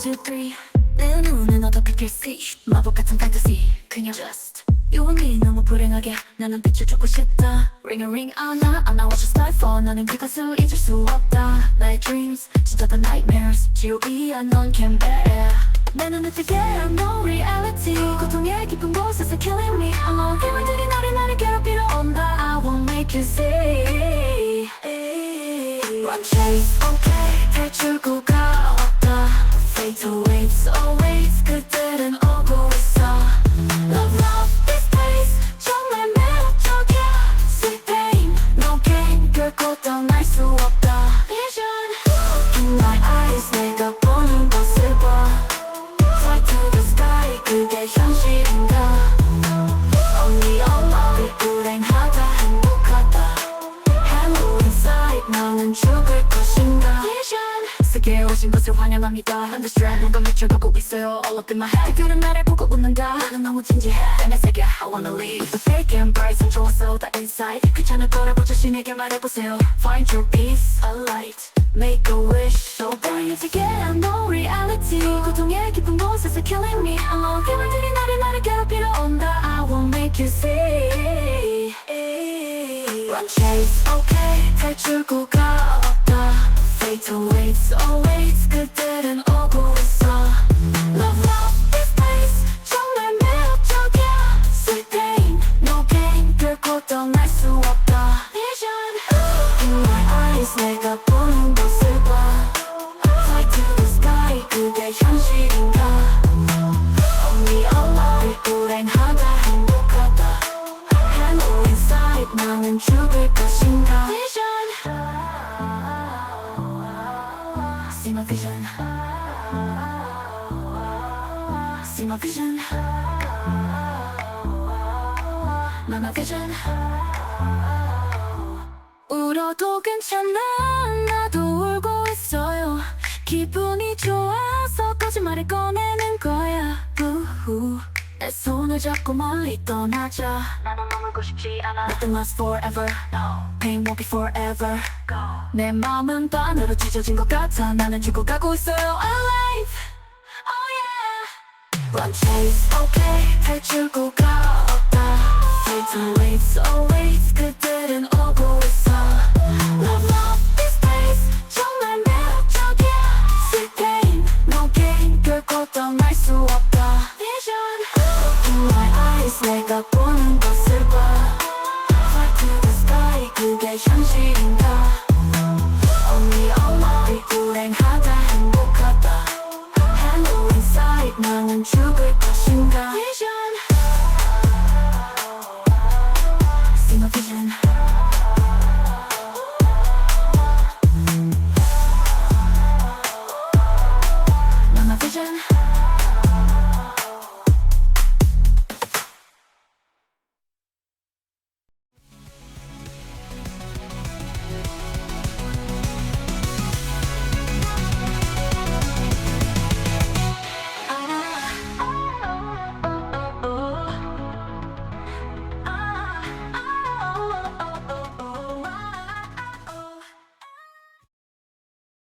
two, three 내 눈은 어떻게 글씨 마법 같은 판타지 그냥 just 유언이 너무 불행하게 나는 빛을 쫓고 싶다 Ring a ring 안아 style for 너는 그것을 잊을 수 없다 나의 dreams 진짜 다 nightmares 지옥이야 넌 can't bear 내 눈을 뜨게 I'm no reality 고통의 깊은 곳에서 killing me alone 괴물들이 나를 나를 괴롭히러 온다 I won't make you see Run chase Fatal 오신 것을 환영합니다 Understand 뭔가 미쳐가고 있어요 All up in my head 그들은 나를 보고 웃는다 나는 너무 진지해 내 세계 I wanna leave The fake and bright 은 좋았어 다 inside 귀찮을 거라고 자신에게 말해보세요 Find your peace, a light Make a wish So burn you to get no reality 고통의 깊은 곳에서 killing me alone 괴물들이 나를 나를 괴롭히러 온다 I won't make you see Run chase okay 탈출구가 죽을 것인가 Vision See my vision See my vision My vision 울어도 괜찮아 나도 울고 있어요 기분이 좋아서 거짓말을 꺼내는 거야 우후 내 손을 잡고 멀리 떠나자 나는 머물고 싶지 않아 Nothing lasts forever no. Pain won't be forever Go. 내 마음은 반으로 찢어진 것 같아 나는 죽어가고 있어요 Alive Oh yeah Run chase okay 탈출구가 없다 Fatal waits always 완전